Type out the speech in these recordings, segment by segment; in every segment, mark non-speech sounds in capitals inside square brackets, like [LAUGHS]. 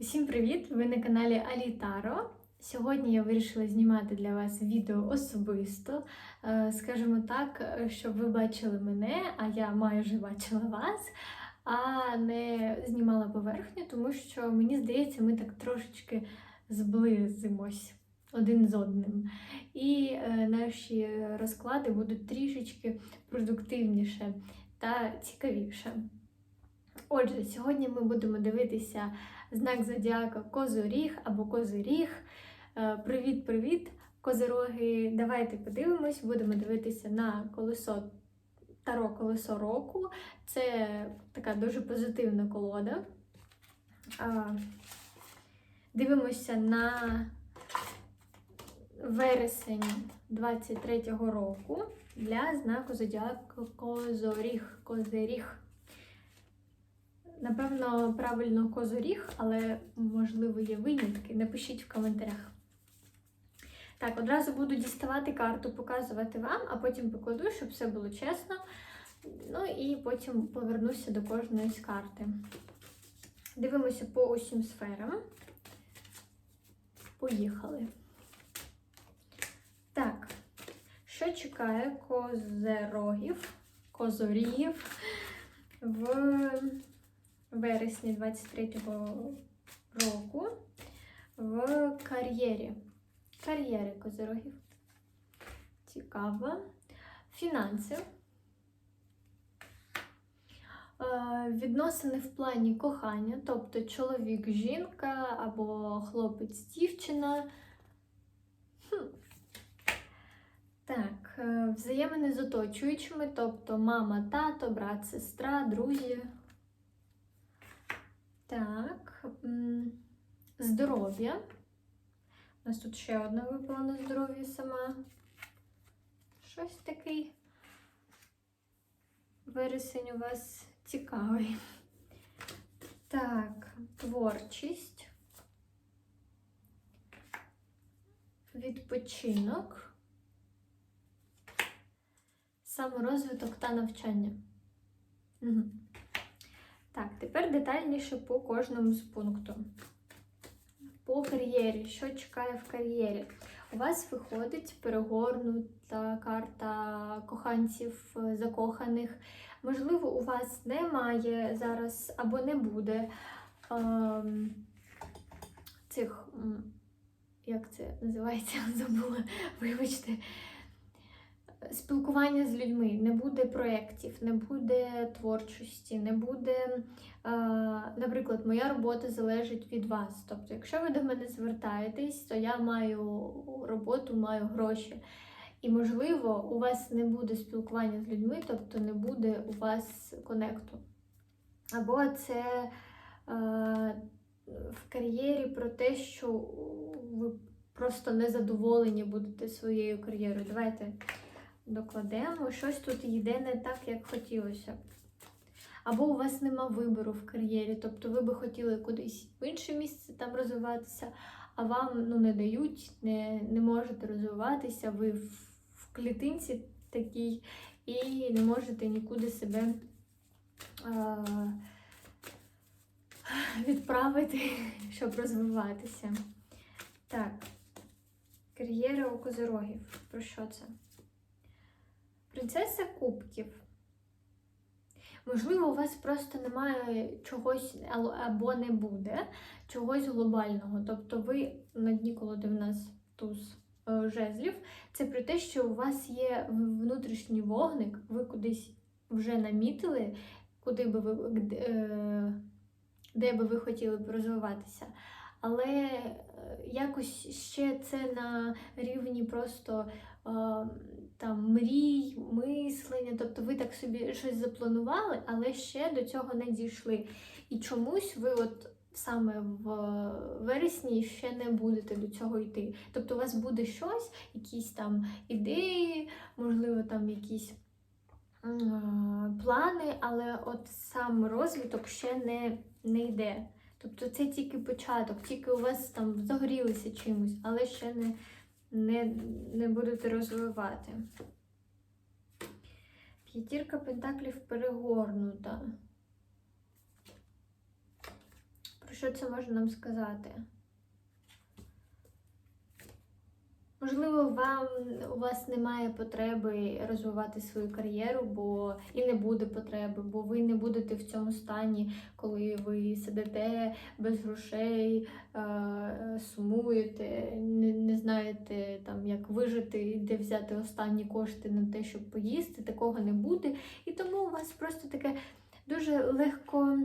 Усім привіт! Ви на каналі Алітаро. Сьогодні я вирішила знімати для вас відео особисто. Е, Скажімо так, щоб ви бачили мене, а я майже бачила вас, а не знімала поверхню, тому що мені здається, ми так трошечки зблизимось один з одним. І е, наші розклади будуть трішечки продуктивніше та цікавіше. Отже, сьогодні ми будемо дивитися знак зодіака Козоріг або Козиріг. Е, Привіт-привіт, козироги! Давайте подивимось, будемо дивитися на колесо Таро колесо року. Це така дуже позитивна колода. Дивимося на вересень 23-го року для знаку зодіаку Козоріг. Козиріг. Напевно, правильно козоріг, але можливо є винятки. Напишіть в коментарях. Так, одразу буду діставати карту, показувати вам, а потім покладу, щоб все було чесно. Ну і потім повернуся до кожної з карти. Дивимося по усім сферам. Поїхали. Так, що чекає козерогів, козорігів в вересні 23-го року в кар'єрі. Кар'єри козирогів. Цікаво. Фінанси. Е, Відносини в плані кохання, тобто чоловік, жінка або хлопець, дівчина. Хм. Так, е, взаємини з оточуючими, тобто мама, тато, брат, сестра, друзі. Так, здоров'я. У нас тут ще одна випала на здоров'я сама. Щось такий вересень у вас цікавий. Так, творчість. Відпочинок. Саморозвиток та навчання. Угу. Так, тепер детальніше по кожному з пункту. По кар'єрі. Що чекає в кар'єрі? У вас виходить перегорнута карта коханців е, закоханих. Можливо, у вас немає зараз або не буде ем, цих, як це називається, [LAUGHS] забула, вибачте. Спілкування з людьми, не буде проєктів, не буде творчості, не буде, е, наприклад, моя робота залежить від вас. Тобто, якщо ви до мене звертаєтесь, то я маю роботу, маю гроші. І, можливо, у вас не буде спілкування з людьми, тобто не буде у вас конекту. Або це е, в кар'єрі про те, що ви просто незадоволені будете своєю кар'єрою. Давайте докладемо, щось тут йде не так, як хотілося. б. Або у вас нема вибору в кар'єрі, тобто ви би хотіли кудись в інше місце там розвиватися, а вам ну, не дають, не, не можете розвиватися, ви в, в клітинці такій і не можете нікуди себе а, відправити, [LAUGHS] щоб розвиватися. Так, кар'єра у козирогів. Про що це? Принцеса кубків. Можливо, у вас просто немає чогось або не буде чогось глобального. Тобто ви на дні колоди в нас туз е, жезлів. Це про те, що у вас є внутрішній вогник, ви кудись вже намітили, куди би ви е, де би ви хотіли б розвиватися. Але е, якось ще це на рівні просто е, там мрій, мислення. Тобто ви так собі щось запланували, але ще до цього не дійшли. І чомусь ви от саме в вересні ще не будете до цього йти. Тобто у вас буде щось, якісь там ідеї, можливо, там якісь. м, Плани, але от сам розвиток ще не, не йде. Тобто це тільки початок, тільки у вас там загорілися чимось, але ще не, не, не будете розвивати. П'ятірка пентаклів перегорнута. Про що це може нам сказати? Можливо, вам у вас немає потреби розвивати свою кар'єру, бо і не буде потреби, бо ви не будете в цьому стані, коли ви сидите без грошей, е, сумуєте, не, не знаєте там, як вижити, де взяти останні кошти на те, щоб поїсти. Такого не буде. І тому у вас просто таке дуже легко.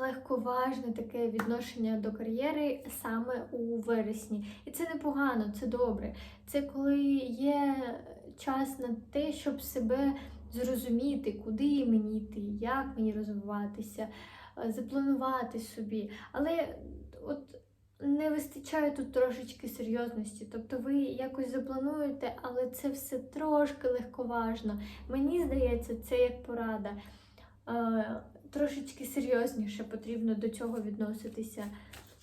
Легковажне таке відношення до кар'єри саме у вересні. І це непогано, це добре. Це коли є час на те, щоб себе зрозуміти, куди мені йти, як мені розвиватися, е, запланувати собі. Але от не вистачає тут трошечки серйозності. Тобто ви якось заплануєте, але це все трошки легковажно. Мені здається, це як порада. Трошечки серйозніше потрібно до цього відноситися.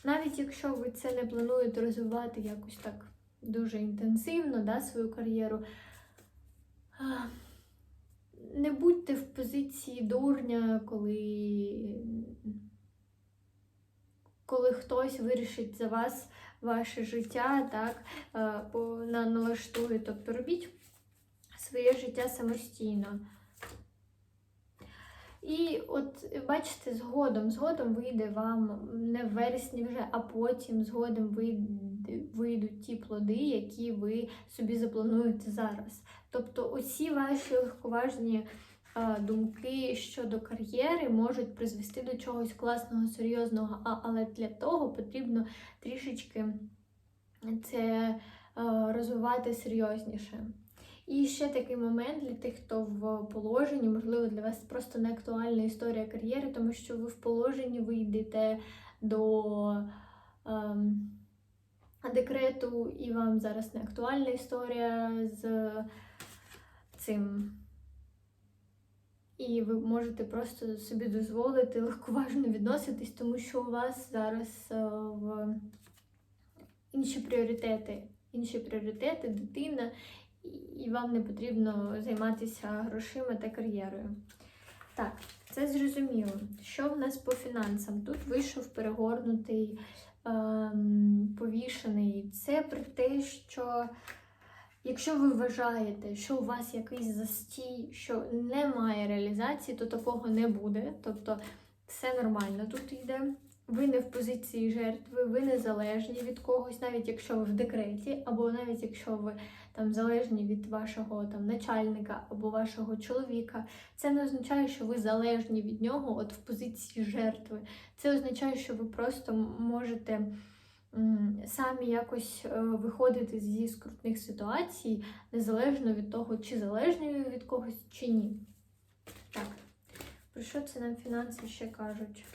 Навіть якщо ви це не плануєте розвивати якось так дуже інтенсивно, да, свою кар'єру. Не будьте в позиції дурня, коли, коли хтось вирішить за вас ваше життя, так, налаштує. Тобто робіть своє життя самостійно. І от бачите, згодом, згодом вийде вам не в вересні вже, а потім згодом вийде- вийдуть ті плоди, які ви собі заплануєте зараз. Тобто, усі ваші легковажні е, думки щодо кар'єри можуть призвести до чогось класного, серйозного, а, але для того потрібно трішечки це е, розвивати серйозніше. І ще такий момент для тих, хто в положенні, можливо, для вас просто не актуальна історія кар'єри, тому що ви в положенні ви йдете до ем, декрету, і вам зараз не актуальна історія з цим. І ви можете просто собі дозволити легковажно відноситись, тому що у вас зараз е, в інші пріоритети. Інші пріоритети, дитина, і- вам не потрібно займатися грошима та кар'єрою. Так, це зрозуміло. Що в нас по фінансам? Тут вийшов перегорнутий, ем, повішений. Це про те, що якщо ви вважаєте, що у вас якийсь застій, що немає реалізації, то такого не буде. Тобто все нормально тут йде. Ви не в позиції жертви, ви не залежні від когось, навіть якщо ви в декреті, або навіть якщо ви там залежні від вашого там начальника або вашого чоловіка. Це не означає, що ви залежні від нього, от в позиції жертви. Це означає, що ви просто можете самі якось е, виходити зі скрутних ситуацій, незалежно від того, чи залежні від когось, чи ні. Так, про що це нам фінанси ще кажуть?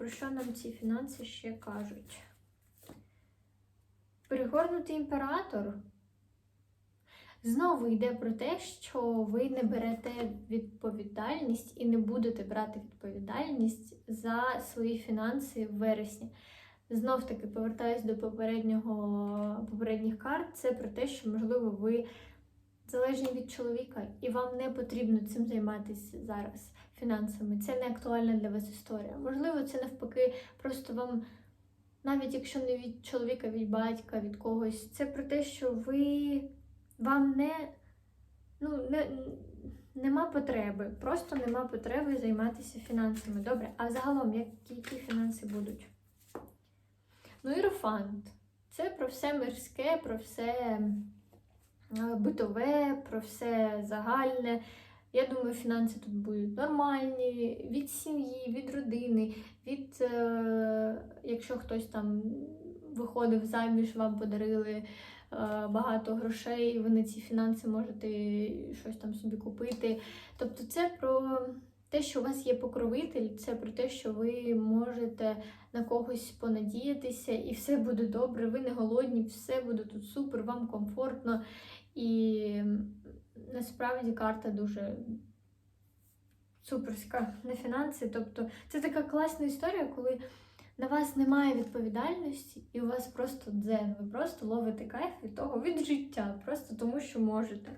Про що нам ці фінанси ще кажуть? Перегорнутий імператор знову йде про те, що ви не берете відповідальність і не будете брати відповідальність за свої фінанси в вересні. Знов таки повертаюсь до попереднього, попередніх карт. Це про те, що, можливо, ви залежні від чоловіка, і вам не потрібно цим займатися зараз фінансами. Це не актуальна для вас історія. Можливо, це навпаки, просто вам, навіть якщо не від чоловіка, від батька, від когось, це про те, що ви вам не, ну, не, нема потреби, просто нема потреби займатися фінансами. Добре, а загалом, як, які фінанси будуть? Ну, іерофант. Це про все мирське, про все битове, про все загальне. Я думаю, фінанси тут будуть нормальні від сім'ї, від родини, від е, якщо хтось там виходив заміж, вам подарили е, багато грошей, і ви на ці фінанси можете щось там собі купити. Тобто, це про те, що у вас є покровитель, це про те, що ви можете на когось понадіятися, і все буде добре. Ви не голодні, все буде тут супер, вам комфортно. І насправді карта дуже суперська на фінанси. Тобто це така класна історія, коли на вас немає відповідальності, і у вас просто дзен. Ви просто ловите кайф від того, від життя, просто тому що можете.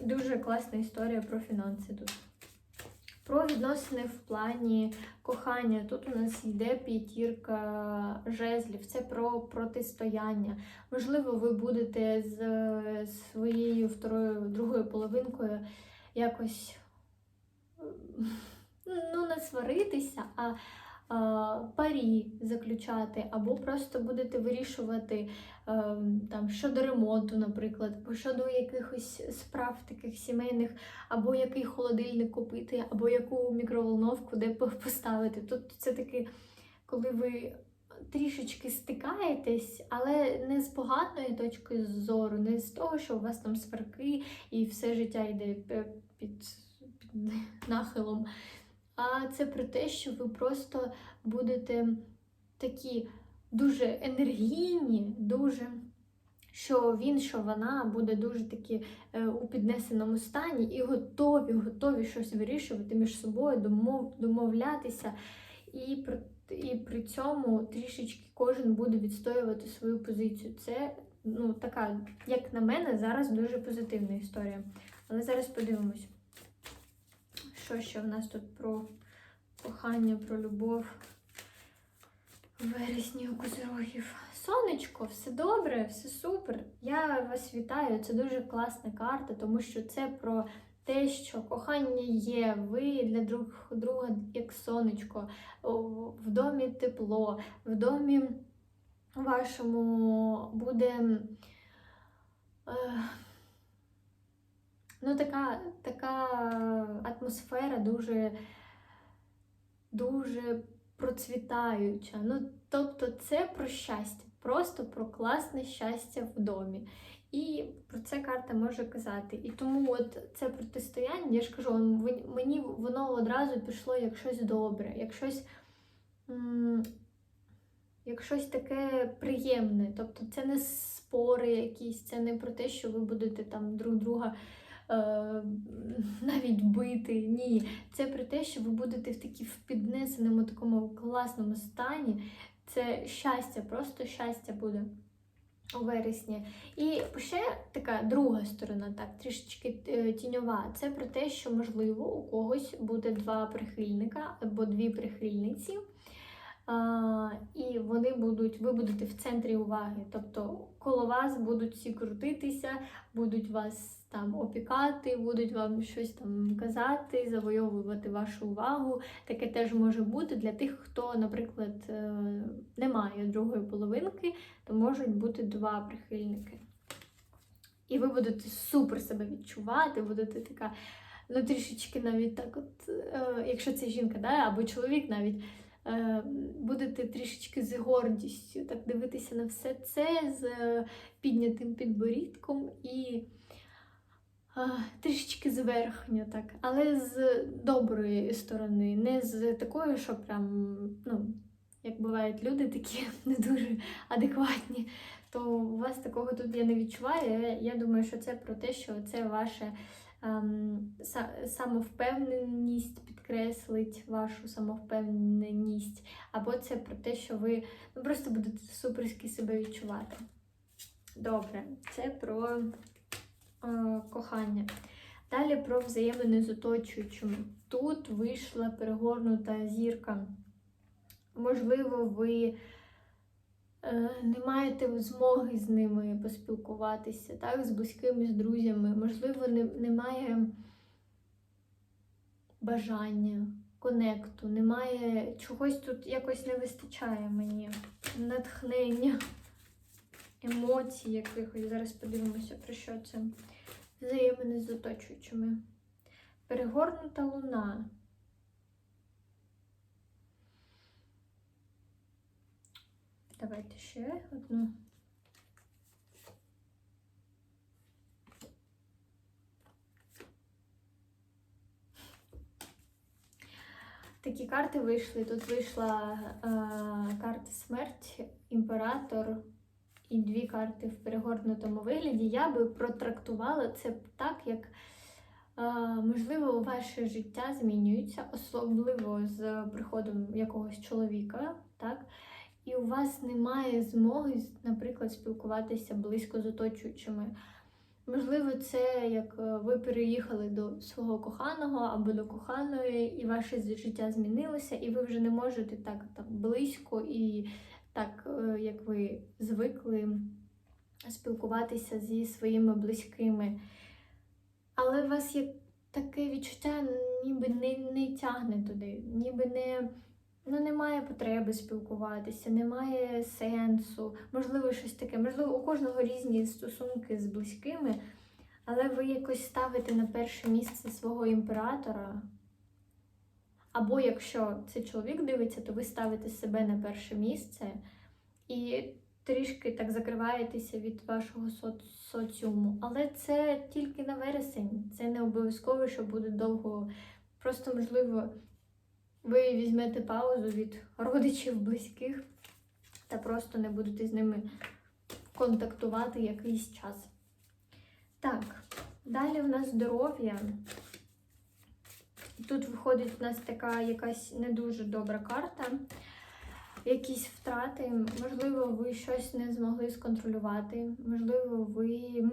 Дуже класна історія про фінанси тут. Про відносини в плані кохання. Тут у нас йде п'ятірка жезлів, це про протистояння. Можливо, ви будете з своєю второю, другою половинкою якось ну, не сваритися, а, парі заключати, або просто будете вирішувати е, там щодо ремонту, наприклад, або щодо якихось справ таких сімейних, або який холодильник купити, або яку мікроволновку де поставити. Тут це таки, коли ви трішечки стикаєтесь, але не з поганої точки зору, не з того, що у вас там сварки і все життя йде під, під нахилом. А це про те, що ви просто будете такі дуже енергійні, дуже. Що він, що вона буде дуже такі е, у піднесеному стані і готові, готові щось вирішувати між собою, домов, домовлятися, і при, і при цьому трішечки кожен буде відстоювати свою позицію. Це ну, така, як на мене, зараз дуже позитивна історія. Але зараз подивимось. Що ще в нас тут про кохання, про любов вересні у козирогів? Сонечко, все добре, все супер. Я вас вітаю. Це дуже класна карта, тому що це про те, що кохання є, ви для друг, друга як сонечко, в домі тепло, в домі вашому буде. Е, Ну, така така атмосфера дуже дуже процвітаюча. Ну, Тобто це про щастя, просто про класне щастя в домі. І про це карта може казати. І тому от це протистояння, я ж кажу, мені воно одразу пішло як щось добре, як щось, як щось таке приємне. Тобто це не спори якісь, це не про те, що ви будете там друг друга. Е, навіть бити. Ні. Це про те, що ви будете в такі в піднесеному такому класному стані. Це щастя, просто щастя буде у вересні. І ще така друга сторона, так, трішечки е, тіньова. Це про те, що, можливо, у когось буде два прихильника або дві прихильниці. І вони будуть, ви будете в центрі уваги. Тобто коло вас будуть всі крутитися, будуть вас там опікати, будуть вам щось там казати, завойовувати вашу увагу. Таке теж може бути для тих, хто, наприклад, е, не має другої половинки, то можуть бути два прихильники. І ви будете супер себе відчувати, будете така, ну трішечки навіть так, от, е, якщо це жінка, да, або чоловік навіть. Е, будете трішечки з гордістю так дивитися на все це з піднятим підборідком і трішечки зверхньо, так, але з доброї сторони, не з такої, що прям, ну, як бувають люди такі [LAUGHS] не дуже адекватні, то у вас такого тут я не відчуваю. Я думаю, що це про те, що це ваша ем, самовпевненість підкреслить вашу самовпевненість, або це про те, що ви ну, просто будете суперськи себе відчувати. Добре, це про Е, кохання. Далі про взаємини з оточуючими. Тут вийшла перегорнута зірка. Можливо, ви не маєте змоги з ними поспілкуватися, так, з близькими, з друзями. Можливо, не, немає бажання, конекту, немає чогось тут якось не вистачає мені. Натхнення, емоцій якихось. Зараз подивимося, про що це взаємини з оточуючими. Перегорнута луна. Давайте ще одну. Такі карти вийшли. Тут вийшла е, карта смерть, імператор, і дві карти в перегорнутому вигляді, я би протрактувала це так, як, можливо, ваше життя змінюється, особливо з приходом якогось чоловіка, так? І у вас немає змоги, наприклад, спілкуватися близько з оточуючими. Можливо, це як е, ви переїхали до свого коханого або до коханої, і ваше життя змінилося, і ви вже не можете так там близько і так, е, як ви звикли спілкуватися зі своїми близькими. Але у вас є таке відчуття, ніби не, не тягне туди, ніби не. Ну, немає потреби спілкуватися, немає сенсу, можливо, щось таке. Можливо, у кожного різні стосунки з близькими, але ви якось ставите на перше місце свого імператора. Або якщо це чоловік дивиться, то ви ставите себе на перше місце і трішки так закриваєтеся від вашого соціуму. Але це тільки на вересень. Це не обов'язково, що буде довго. Просто, можливо, ви візьмете паузу від родичів, близьких та просто не будете з ними контактувати якийсь час. Так, далі в нас здоров'я. Тут виходить в нас така якась не дуже добра карта. Якісь втрати, можливо, ви щось не змогли сконтролювати, можливо, ви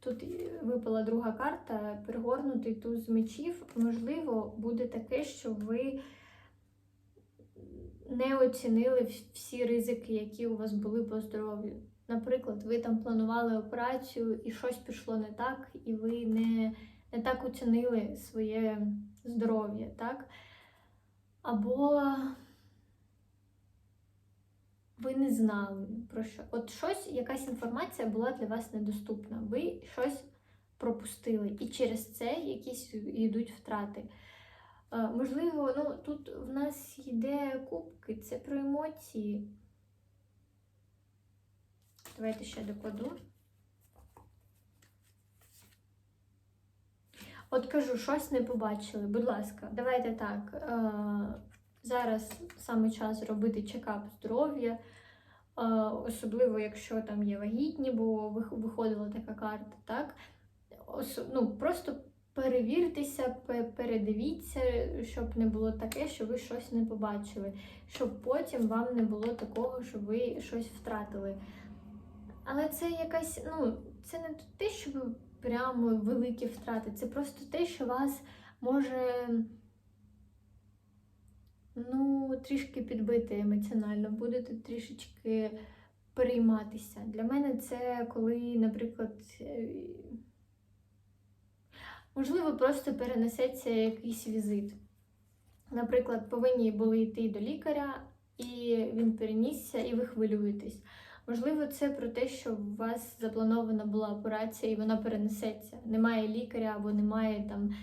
Тут випала друга карта, перегорнутий туз мечів. Можливо, буде таке, що ви не оцінили всі ризики, які у вас були по здоров'ю. Наприклад, ви там планували операцію і щось пішло не так, і ви не, не так оцінили своє здоров'я, так? Або ви не знали про що. От щось, якась інформація була для вас недоступна. Ви щось пропустили, і через це якісь йдуть втрати. Е, Можливо, ну тут в нас йде кубки, це про емоції. Давайте ще докладу. От кажу, щось не побачили. Будь ласка, давайте так. Зараз саме час робити чекап здоров'я, особливо якщо там є вагітні, бо виходила така карта, так? Ну, просто перевіртеся, передивіться, щоб не було таке, що ви щось не побачили, щоб потім вам не було такого, що ви щось втратили. Але це якась, ну, це не те, що ви прямо великі втрати, це просто те, що вас може ну, трішки підбити емоціонально, будете трішечки перейматися. Для мене це коли, наприклад, е, можливо, просто перенесеться якийсь візит. Наприклад, повинні були йти до лікаря, і він перенісся, і ви хвилюєтесь. Можливо, це про те, що у вас запланована була операція і вона перенесеться. Немає лікаря або немає там,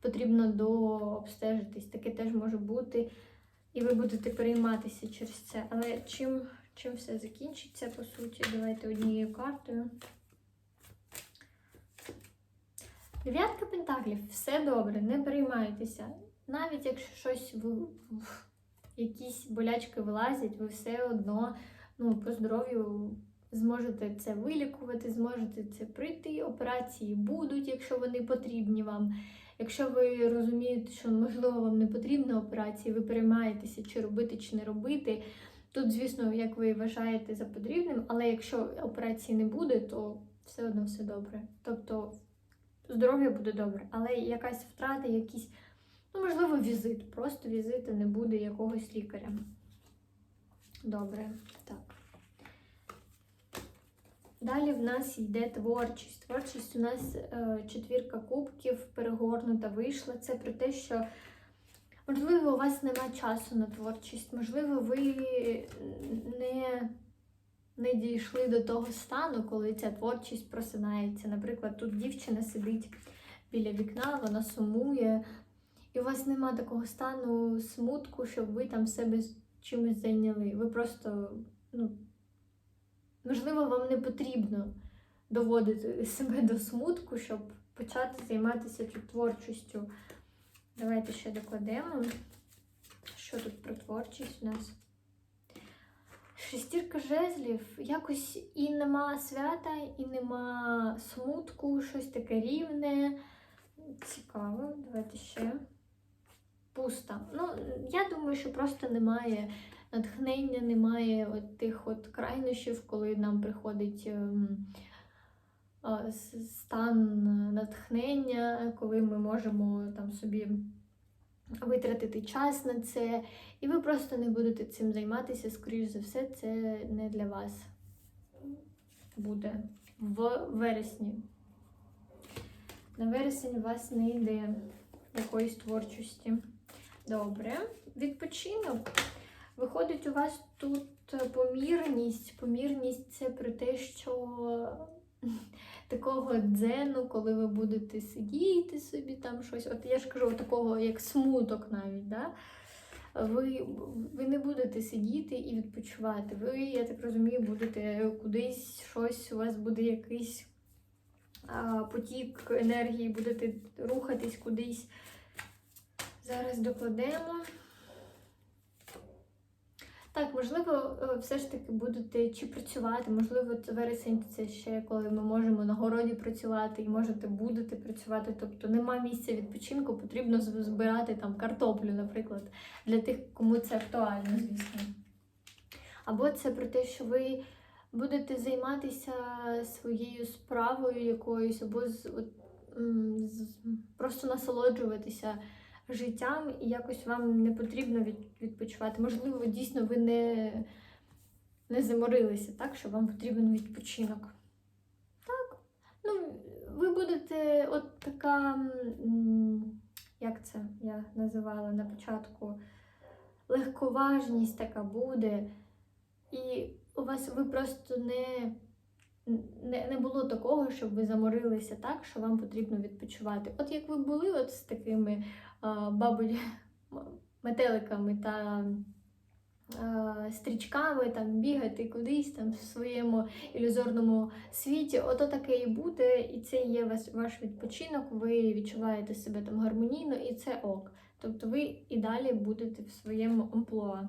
потрібно дообстежитись. Таке теж може бути. І ви будете перейматися через це. Але чим, чим все закінчиться, по суті, давайте однією картою. Дев'ятка пентаклів, все добре, не переймайтеся. Навіть якщо щось в, в якісь болячки вилазять, ви все одно ну, по здоров'ю зможете це вилікувати, зможете це пройти. Операції будуть, якщо вони потрібні вам. Якщо ви розумієте, що можливо вам не потрібна операція, ви переймаєтеся, чи робити, чи не робити. Тут, звісно, як ви вважаєте за потрібним, але якщо операції не буде, то все одно все добре. Тобто здоров'я буде добре, але якась втрата, якісь, ну, можливо, візит. Просто візиту не буде якогось лікаря. Добре, так. Далі в нас йде творчість. Творчість у нас е, четвірка кубків перегорнута вийшла. Це про те, що можливо у вас нема часу на творчість, можливо, ви не, не дійшли до того стану, коли ця творчість просинається. Наприклад, тут дівчина сидить біля вікна, вона сумує, і у вас нема такого стану смутку, щоб ви там себе чимось зайняли. Ви просто, ну, можливо, вам не потрібно доводити себе до смутку, щоб почати займатися творчістю. Давайте ще докладемо. Що тут про творчість у нас? Шестірка жезлів. Якось і нема свята, і нема смутку, щось таке рівне. Цікаво, давайте ще. Пусто. Ну, я думаю, що просто немає натхнення, немає от тих от крайнощів, коли нам приходить ем, стан натхнення, коли ми можемо там собі витратити час на це, і ви просто не будете цим займатися, скоріш за все, це не для вас буде в вересні. На вересень у вас не йде якоїсь творчості. Добре. Відпочинок. Виходить, у вас тут помірність. Помірність це про те, що [LAUGHS] такого дзену, коли ви будете сидіти собі там щось. От я ж кажу, такого як смуток навіть. Да? Ви, ви не будете сидіти і відпочивати. Ви, я так розумію, будете кудись щось, у вас буде якийсь а, потік енергії, будете рухатись кудись. Зараз докладемо. Так, можливо, е, все ж таки будете чи працювати, можливо, це вересень це ще коли ми можемо на городі працювати і можете будете працювати. Тобто нема місця відпочинку, потрібно збирати там картоплю, наприклад, для тих, кому це актуально, звісно. Або це про те, що ви будете займатися своєю справою якоюсь, або з, от, з- просто насолоджуватися життям, і якось вам не потрібно відпочивати. Можливо, дійсно ви не, не заморилися, так, що вам потрібен відпочинок. Так. Ну, ви будете от така, як це я називала на початку, легковажність така буде. І у вас ви просто не, не, не було такого, щоб ви заморилися так, що вам потрібно відпочивати. От як ви були от з такими а, бабуль метеликами та а, стрічками, там бігати кудись там в своєму ілюзорному світі, ото таке і буде, і це є ваш, ваш відпочинок, ви відчуваєте себе там гармонійно, і це ок. Тобто ви і далі будете в своєму амплуа.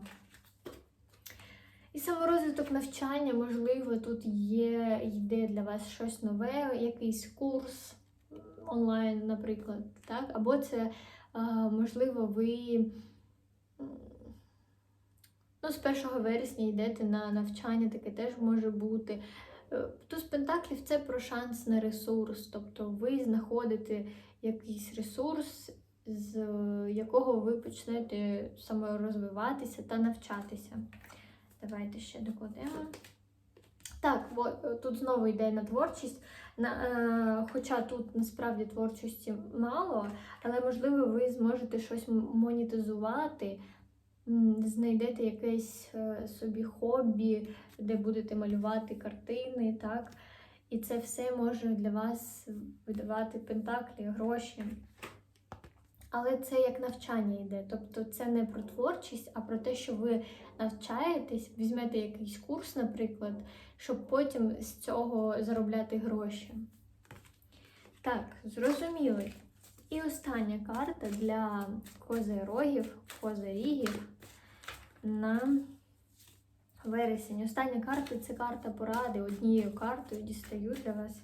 І саморозвиток навчання, можливо, тут є, йде для вас щось нове, якийсь курс онлайн, наприклад, так? Або це, можливо, ви ну, з 1 вересня йдете на навчання, таке теж може бути. Е, Туз Пентаклів це про шанс на ресурс, тобто ви знаходите якийсь ресурс, з якого ви почнете саморозвиватися та навчатися. Давайте ще докладемо. Так, от, тут знову йде на творчість. На, е, хоча тут насправді творчості мало, але можливо ви зможете щось монетизувати, знайдете якесь е, собі хобі, де будете малювати картини, так? І це все може для вас видавати пентаклі, гроші. Але це як навчання йде. Тобто це не про творчість, а про те, що ви навчаєтесь, візьмете якийсь курс, наприклад, щоб потім з цього заробляти гроші. Так, зрозуміли. І остання карта для козирогів, козирігів на вересень. Остання карта це карта поради. Однією картою дістаю для вас.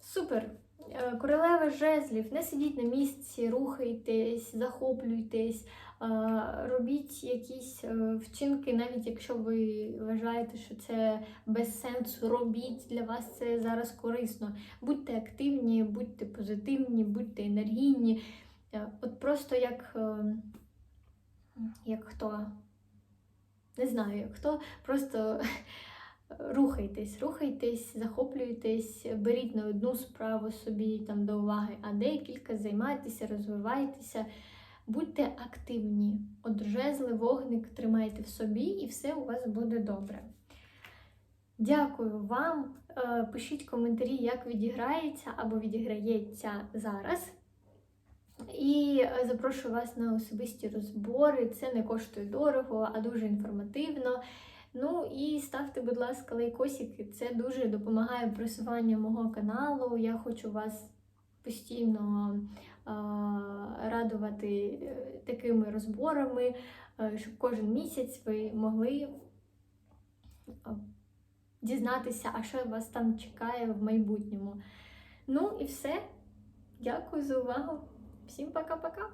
Супер! Е, Королева жезлів, не сидіть на місці, рухайтесь, захоплюйтесь, е, робіть якісь е, вчинки, навіть якщо ви вважаєте, що це без сенсу, робіть для вас це зараз корисно. Будьте активні, будьте позитивні, будьте енергійні. От просто як, як хто, не знаю, як хто, просто рухайтесь, рухайтесь, захоплюйтесь, беріть не одну справу собі там до уваги, а декілька, займайтеся, розвивайтеся, будьте активні. От вогник тримайте в собі, і все у вас буде добре. Дякую вам. Е, Пишіть коментарі, як відіграється або відіграється зараз. І е, запрошую вас на особисті розбори. Це не коштує дорого, а дуже інформативно. Ну і ставте, будь ласка, лайкосики. Це дуже допомагає просуванню мого каналу. Я хочу вас постійно а, радувати е, такими розборами, е, щоб кожен місяць ви могли дізнатися, а що вас там чекає в майбутньому. Ну і все. Дякую за увагу. Всім пока-пока!